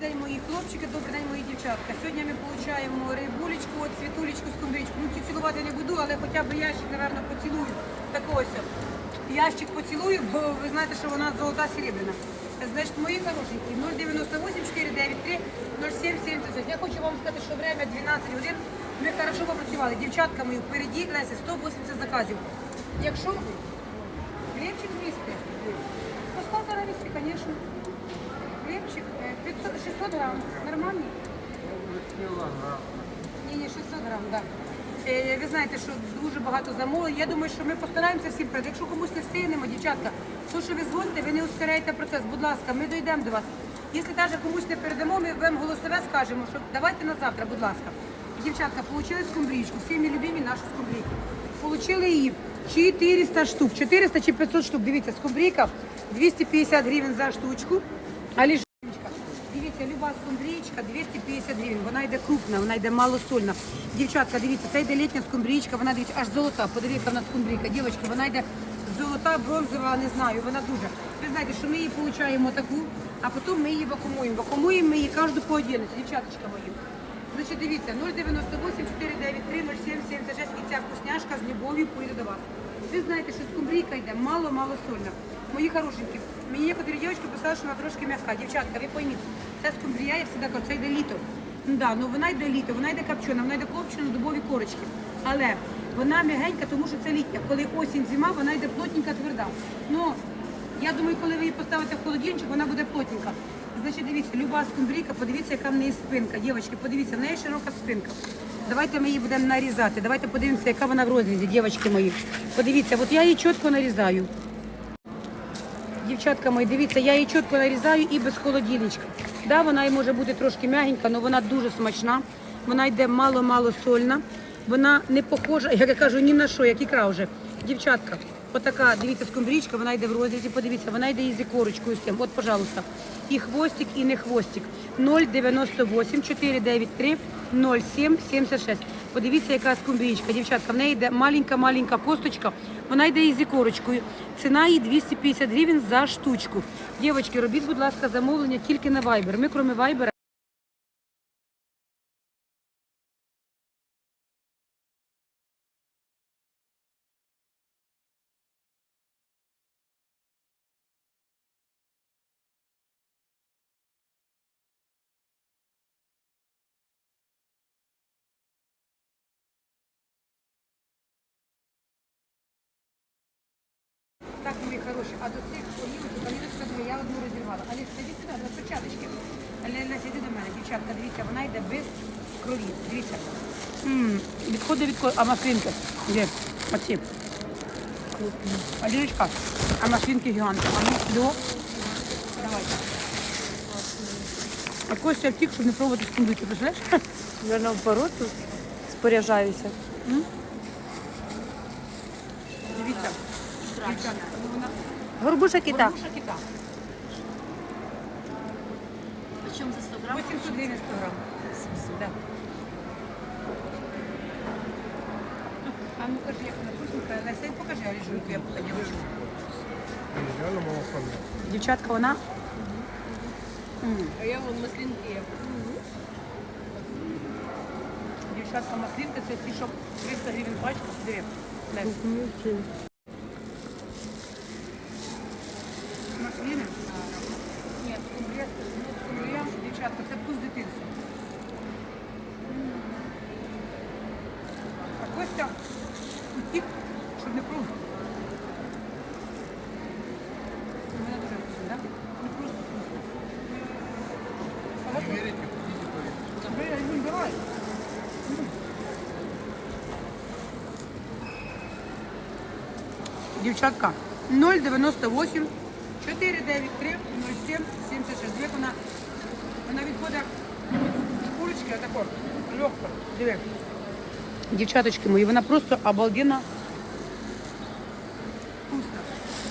День мої хлопчики, добрий день, мої дівчатка. Сьогодні ми отримуємо рибулечку, от світулечку, скумбричку. Ну, цілувати не буду, але хоча б ящик, напевно, поцілую. Так ось. Ящик поцілую, бо ви знаєте, що вона золота серебряна. Значить, мої хорошенькі, 098 493 0776. Я хочу вам сказати, що время 12 годин. Ми хорошо попрацювали. Дівчатка мої впереді, Леся, 180 заказів. Якщо хлібчик місти, поставте на місці, звісно. Хлібчик е, 500, 600 грам. Нормальний? Ні, ні, 600 грам, так. Е, ви знаєте, що дуже багато замовлень. Я думаю, що ми постараємося всім прийти. Якщо комусь не встигнемо, дівчатка, то, що ви дзвоните, ви не ускоряєте процес. Будь ласка, ми дійдемо до вас. Якщо навіть комусь не передамо, ми вам голосове скажемо, що давайте на завтра, будь ласка. Дівчатка, отримали скумбрічку, всі ми любимі наші скумбрійки. Получили її 400 штук, 400 чи 500 штук. Дивіться, скумбрійка 250 гривень за штучку. А ліж Дивіться, люба скумбрічка 250 гривень. Вона йде крупна, вона йде малосольна. Дівчатка, дивіться, це йде літня скумбрічка, вона дивіться, аж золота. Подивіться, вона скумбрійка. Дівчатки, вона йде золота, бронзова, не знаю, вона дуже. Ви знаєте, що ми її получаємо таку, а потім ми її вакуумуємо. Вакуумуємо ми її кожну по отдельності, дівчаточка мої. Значить, дивіться, 098 493 07 76 і ця вкусняшка з любов'ю поїде до вас. Ви знаєте, що скумбрійка йде мало-мало сольна. Мої хорошенькі, мені некоторі дівчатки писали, що вона трошки м'яка. Дівчатка, ви пойміть, це скумбрія, я завжди кажу, це йде літо. Ну да, ну вона йде літо, вона йде копчена, вона йде копчена дубові корочки. Але вона м'ягенька, тому що це літня. Коли осінь, зима, вона йде плотненька, тверда. Ну, я думаю, коли ви її поставите в холодильничок, вона буде плотненька. Значить, дивіться, люба скумбрійка, подивіться, яка в неї спинка. Дівчатки, подивіться, в неї широка спинка. Давайте ми її будемо нарізати. Давайте подивимося, яка вона в розрізі, дівчатки мої. Подивіться, от я її чітко нарізаю. Дівчатка мої, дивіться, я її чітко нарізаю і без холодильничка. Да, вона і може бути трошки м'ягенька, але вона дуже смачна. Вона йде мало-мало сольна. Вона не похожа, як я кажу, ні на що, як ікра вже. Дівчатка, отака, дивіться, скумбрічка, вона йде в розрізі, подивіться, вона йде із ікорочкою цим. От, пожалуйста, і хвостик, і не хвостик. 098 493 07 76. Подивіться, яка скумбрічка, дівчатка. В неї йде маленька-маленька косточка, вона йде із ікорочкою. Ціна її 250 гривень за штучку. Дівчатки, робіть, будь ласка, замовлення тільки на Viber. Ми, крім Viber, хороші, а до цих олівочок, Аліночка, я одну розірвала. Аліс, іди сюди, до перчаточки. Леся, іди до мене, дівчатка, дивіться, вона йде без крові. Дивіться. М, Відходи від А маслинки? Де? Оці. Аліночка, а маслинки гіганти. А ну, до. Давайте. А Костя втік, щоб не пробувати скумбрики, представляєш? Я наоборот тут споряджаюся. Дивіться. Ну. Горбуша кита. Горбуша кита. Почем за 100 грамм? 800 гривен 100 грамм. Да. А ну кажи, як вона вкусненька. Леся, покажи я поділочку. Реально малосольно. Дівчатка, вона... А я вон маслинки. Дівчатка, маслинка, це ті, що 300 гривень пачка. Диви. Маслини? Ні, скумбрія, ну, скумбрія, дівчатка, це вкус дитинства. М. А Костя утік, щоб не пробувати. У мене дуже вкусно, так? Ну просто вкусно. Але Не верите, хотите поверить. Бери, Альбін, давай. Дівчатка, 098 493 07 76. Як вона, вона відходить курочки, а тако, легко. Диви. Дівчаточки мої, вона просто обалденно вкусна.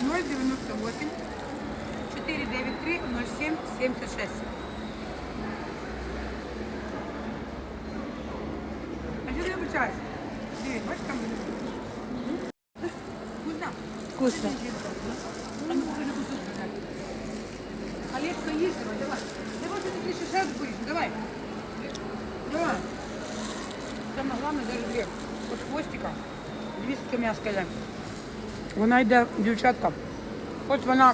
098 493 07 76. А що ти обучаєшся? Дивись, бачиш там? вкусно. Олежка, есть давай. Давай, ты пишешь, сейчас будешь, давай. Давай. Самое главное, даже две. От хвостика. Дві м'яска йде. Вона йде, дівчатка. Хоч вона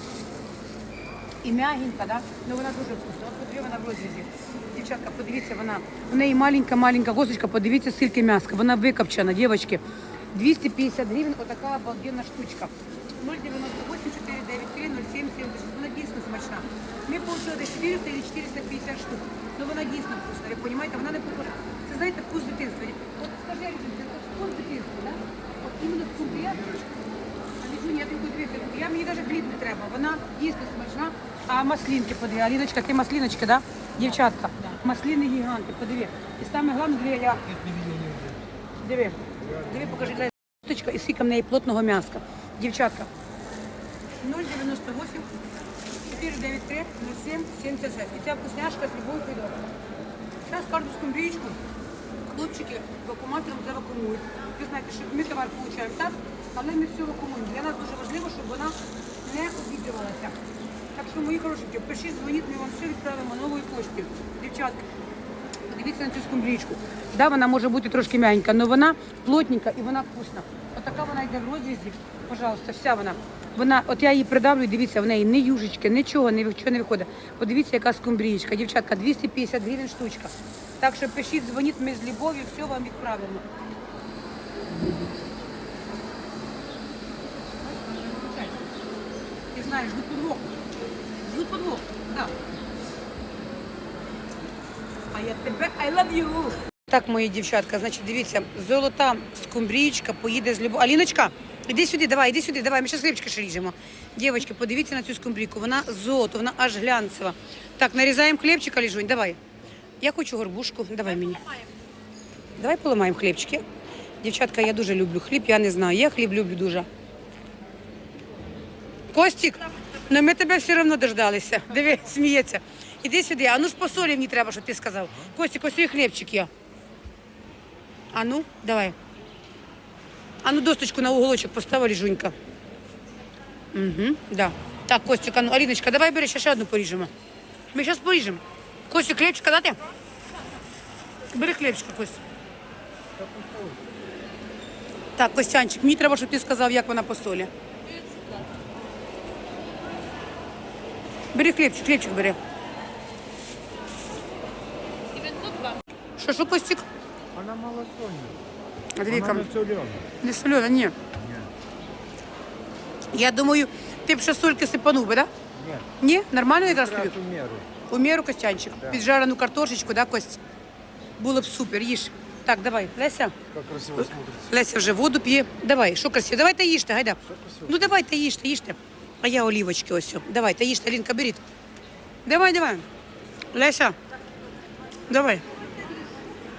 і м'ягенька, да? але вона дуже вкусна. От подиві вона в розрізі. Дівчатка, подивіться, вона. У неї маленька-маленька косочка, подивіться, скільки м'яска. Вона викопчена, дівчатки. 250 гривень, отака обалденна штучка. 098 493 07 76. Вона дійсно смачна. Ми получили 400 или 450 штук. Ну вона дійсно вкусна, ви розумієте? Вона не похожа. Це знаєте, вкус дитинства. От скажи, це вкус дитинства, да? От іменно з кумбріяшки. А Ліжунь, я тобі дивіться, я мені навіть хліб не треба. Вона дійсно смачна. А маслінки подиви. Аліночка, ти масліночки, да? Дівчатка. Масліни гіганти, подиви. І саме головне, диви, я... Диви. Диви, покажи, дай і скільки в неї плотного м'яска. Дівчатка. 098 493 07 76. І ця вкусняшка з любою придором. Зараз карту скумбрічку хлопчики вакууматором завакумують. Ви знаєте, що ми товар получаємо так, але ми все вакуумуємо. Для нас дуже важливо, щоб вона не обідрювалася. Так що, мої хорошенькі, пишіть, дзвоніть, ми вам все відправимо новою поштою. Дівчатки, подивіться на цю скумбрічку. Да, вона може бути трошки м'ягенька, але вона плотненька і вона вкусна. Отака вона йде в розрізі. Пожалуйста, вся вона. Вона, от я її придавлю, дивіться, в неї ні южечки, нічого, ні, нічого не виходить. Подивіться, яка скумбрічка. Дівчатка, 250 гривень штучка. Так що пишіть, дзвоніть, ми з любов'ю, все вам відправимо. Ти знаєш, ждуть подвох. Ждуть так. А я тебе I love you. Так, мої дівчатка, значить, дивіться, золота скумбрічка поїде з любов. Аліночка, іди сюди, давай, іди сюди, давай, ми ще хлібчики ще ріжемо. Дівчатки, подивіться на цю скумбрійку, вона золото, вона аж глянцева. Так, нарізаємо хлібчика, Ліжунь, давай. Я хочу горбушку, давай мені. Давай поламаємо хлібчики. Дівчатка, я дуже люблю хліб, я не знаю, я хліб люблю дуже. Костік, ну ми тебе все одно дождалися. Диви, сміється. Іди сюди, а ну ж по солі мені треба, щоб ти сказав. Костік, ось і хлібчик є. А ну, давай. А ну досточку на уголочок поставили, Жунька. Угу, да. Так, Костік, а ну, Аліночка, давай бери ще, ще одну поріжемо. Ми зараз поріжемо. Костік, хлібчика дати? Бери хлібчика, Кость. Так, Костянчик, мені треба, щоб ти сказав, як вона по солі. Бери хлібчик, хлібчик бери. Що, що, Костік? Она малосольная. А дві не солена. Не солена, ні. Я думаю, ти б ще сольки сипанув би, так? Да? Ні? Нормально якраз тобі? в меру. У міру Костянчик. Піджарену картошечку, да, Кость? Було б супер, їж. Так, давай, Леся. Как красиво смотрится. Леся вже воду п'є. Давай, що красиво? Давайте їжте, гайда. Ну давайте їжте, їжте. А я олівочки ось. Давайте, їжте, Лінка, беріть. Давай, давай. Леся. Давай.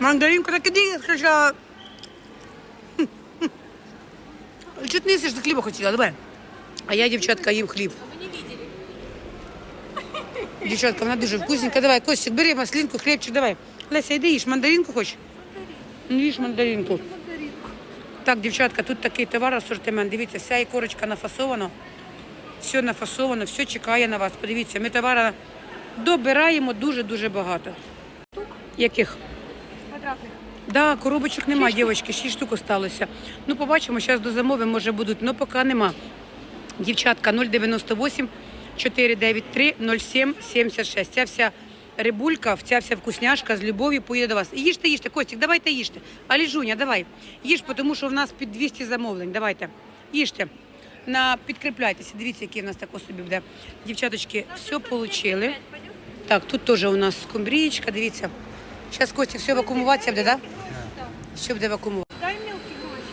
Мандаринку так іди, хоча. Чуть не їсиш, ти хліба хотіла, давай. А я, дівчатка, їм хліб. Дівчатка, вона дуже вкусненька. Давай, Костик, бери маслинку, хлібчик, давай. Леся, йди їж, мандаринку хочеш? Ну, їж мандаринку. Так, дівчатка, тут такий товар, асортимент. Дивіться, вся ікорочка нафасована. Все нафасовано, все чекає на вас. Подивіться, ми товара добираємо дуже-дуже багато. Яких? Да, коробочок нема, дівчатки, 6 штук осталося. Ну, побачимо, зараз до замови може будуть, але поки нема. Дівчатка 098 493 07 76. Ця вся рибулька, ця вся вкусняшка з любов'ю поїде до вас. Їжте, їжте, Костік, давайте їжте. Алі Жуня, давай. Їж, тому що в нас під 200 замовлень. Давайте. Їжте. На, підкріпляйтеся. Дивіться, який в нас тако собі буде. Дівчаточки, все отримали. Так, тут теж у нас скумбрієчка, дивіться. Зараз Костік все вакуумуватися буде, так? Да? Що буде вакуумувати? Дай мелкий гроші.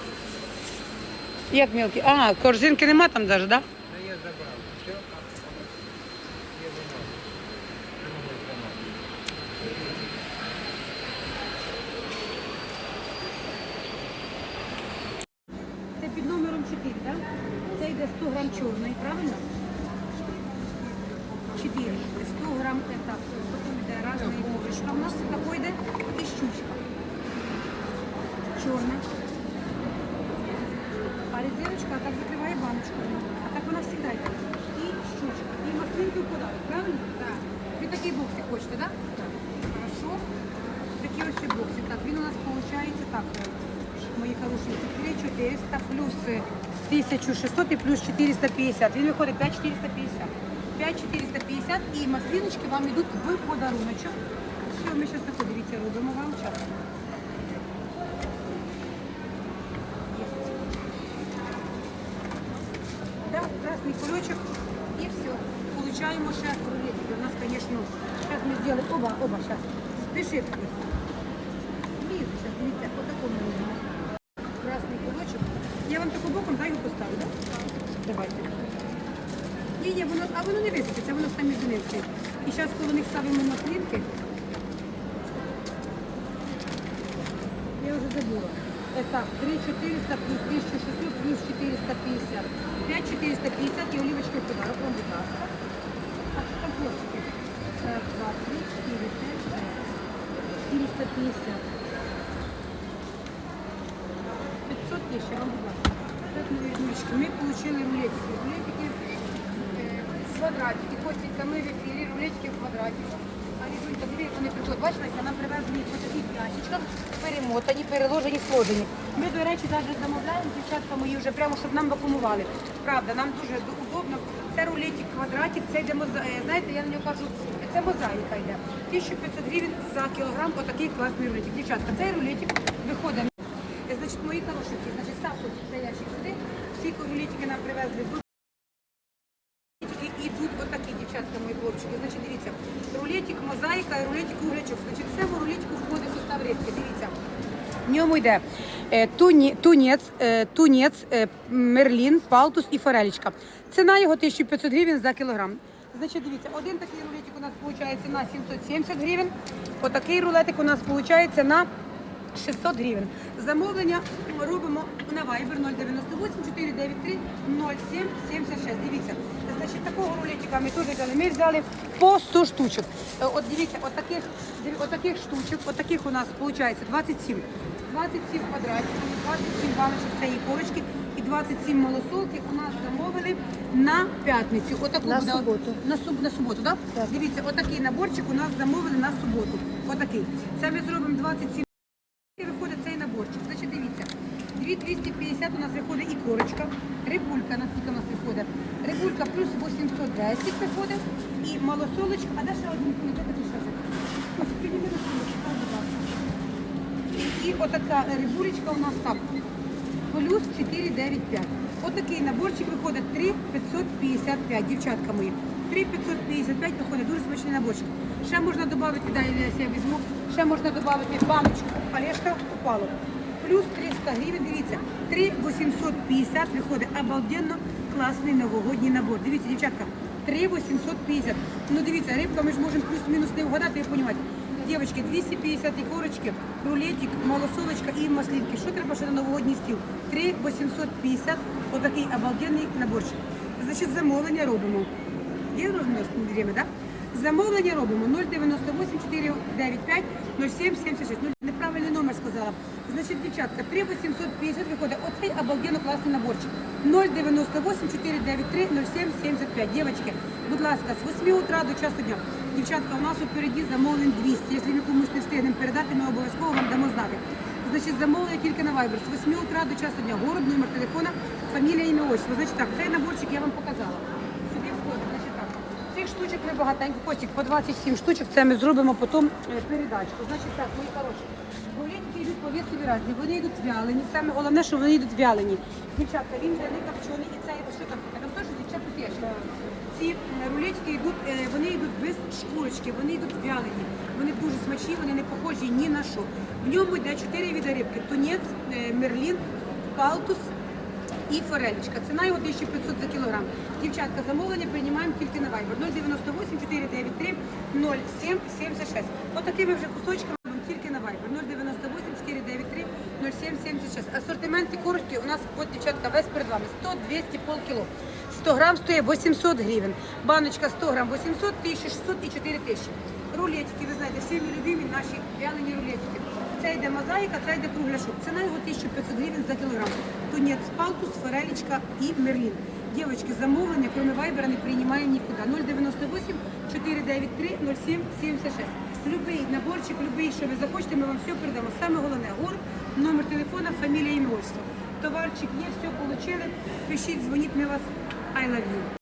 Як мелкі? А, корзинки нема там навіть, так? Да? Да я забрал. Все. Я. Це під номером 4, так? Це йде 100 грам чорної, правильно? 4. 100 грам это, потім йде разної ковришка. У нас такой йде і щучка. Чорна. А резиночка так закриває баночку. А так вона завжди йде. І щучка. І маслинки подарок, правильно? Так. Ви такий боксик хочете, так? Так. Хорошо. Такі такі ось бокси. Так, він у нас виходить так, е, мої хороші, 3400 плюс е, 1600 і плюс 450. Він виходить 5450. 5450 і масліночки вам йдуть в подаруночок. Все, ми зараз тако, дивіться, робимо вам час. Да, красный кулечек и все. Получаем ще рулетики. У нас, конечно, сейчас мы сделаем оба, оба, сейчас. Спеши. Лиза, сейчас, дивіться, по такому робимо. Красний кулечок. Я вам таку боком дай його поставлю, да? Давайте. Ні, ні, воно, а воно не виситься, воно там між. І зараз, коли них ставимо маслинки, я вже забула. Е, Так, 3400 плюс 1600 плюс 450. 5450 і олівочки в подарок вам, будь ласка. Так, що там хлопчики? Раз, два, три, чотири, п'ять, шесть. 450. 500 є ще вам, будь ласка. Так, мої ручки. Ми отримали рулетики. Рулетики е, квадратики. Костенька, ми в ефірі, рулетики в квадратиках. Лізунька, вони приходять. Бачите, нам привезли їх в таких ящичках, перемотані, переложені, сложені. Ми, до речі, навіть замовляємо дівчатка мої вже прямо, щоб нам вакуумували. Правда, нам дуже удобно. Це рулетик квадратик, це йде моза... е, Знаєте, я на нього кажу, це мозаїка йде. 1500 гривень за кілограм, отакий класний рулетик. Дівчатка, цей рулетик виходить. Е, Значить, мої хорошенькі, значить, ставте цей ящик сюди. Всі рулетики нам привезли Рулетики йдуть отакі, дівчатка, мої хлопчики. Значить, дивіться, рулетик, мозаїка і рулетик углячок. Значить, в цьому рулетику входить состав рибки. Дивіться. В ньому йде е, тунець, е, тунець, е, мерлін, палтус і форелечка. Ціна його 1500 гривень за кілограм. Значить, дивіться, один такий рулетик у нас виходить на 770 гривень, отакий рулетик у нас виходить на 600 гривень. Замовлення робимо на Viber 098 493 0776. Дивіться, значить, такого рулетика ми теж взяли. Ми взяли по 100 штучок. От дивіться, от таких, штучок, от таких у нас виходить 27. 27 квадратів, 27 баночок цієї корочки і 27 малосолки у нас замовили на п'ятницю. Отаку На буде- суботу. На, суб, на суботу, так? Так. Дивіться, отакий наборчик у нас замовили на суботу. Отакий. Це ми зробимо 27 і виходить цей наборчик. Значить, дивіться, 2250 у нас виходить і корочка, рибулька, наскільки у нас виходить. Рибулька плюс 810 виходить, і малосолочка, а де один пункт, де такий ще? Ось, підніми на столик, так, будь ласка. І отака рибулечка у нас так. Плюс 495. Отакий наборчик виходить 3555, дівчатка мої. 3555 виходить дуже смачний наборчик. Ще можна додати, дай я я візьму, ще можна додати баночку орешка упало. Плюс 300 гривень, дивіться, 3850 виходить обалденно класний новогодній набор. Дивіться, дівчатка, 3850. Ну дивіться, рибка ми ж можемо плюс-мінус не вгадати, ви розумієте. Девочки, 250 ікорочки, рулетик, малосолочка і маслинки. Що треба ще на новогодній стіл? 3 850, отакий обалденний наборчик. Значить, замовлення робимо. Є время, так? Замовлення робимо 098 495 07 76. Ну, неправильний номер сказала. Значить, дівчатка, 3 850 виходить оцей обалденно класний наборчик. 098 493 07 75. Дівчатки, будь ласка, з 8 утра до часу дня. Дівчатка, у нас впереді замовлень 200. Якщо не встигнемо передати, ми обов'язково вам дамо знати. Значить, замовлення тільки на Viber з 8 утра до часу дня. Город, номер телефона, фамілія, ім'я, отчество. Значить так, цей наборчик я вам показала. Сюди входить, значить так. Цих штучок ми багатенько, Костік, по 27 штучок, це ми зробимо потім е, передачку. Значить так, мої хороші. Бурятики йдуть по весу різні, вони йдуть вялені. Саме головне, що вони йдуть вялені. Дівчатка, він не копчений, і це що там, там теж дівчата теж. Ці е, рулетики йдуть, е, вони йдуть без шкурочки, вони йдуть вялені. Вони дуже смачні, вони не похожі ні на що. В ньому йде 4 види рибки: тунець, е, мерлін, палтус, і форелечка. Ціна його 1500 за кілограм. Дівчатка, замовлення приймаємо тільки на Viber 098 493 07 76. Отакими вже кусочками тільки на Viber 098 493 07 76. Асортименти короткі у нас, от дівчатка, весь перед вами 100, 200, полкіло. 100 грам стоїть 800 гривень. Баночка 100 грам 800, 1600 і 4000. Рулетики, ви знаєте, всі любимі наші вялені рулетики. Це йде мозаїка, це йде кругляшок. Ціна його 1500 гривень за кілограм. Тунець, палтус, форелечка і мерлін. Дівчатки, замовлення, кроме вайбера, не приймаємо нікуди. 098 493 07 76. Любий наборчик, любий, що ви захочете, ми вам все передамо. Саме головне, гор, номер телефона, фамілія, ім'я, отчество. Товарчик є, все отримали. Пишіть, дзвоніть, ми вас I love you.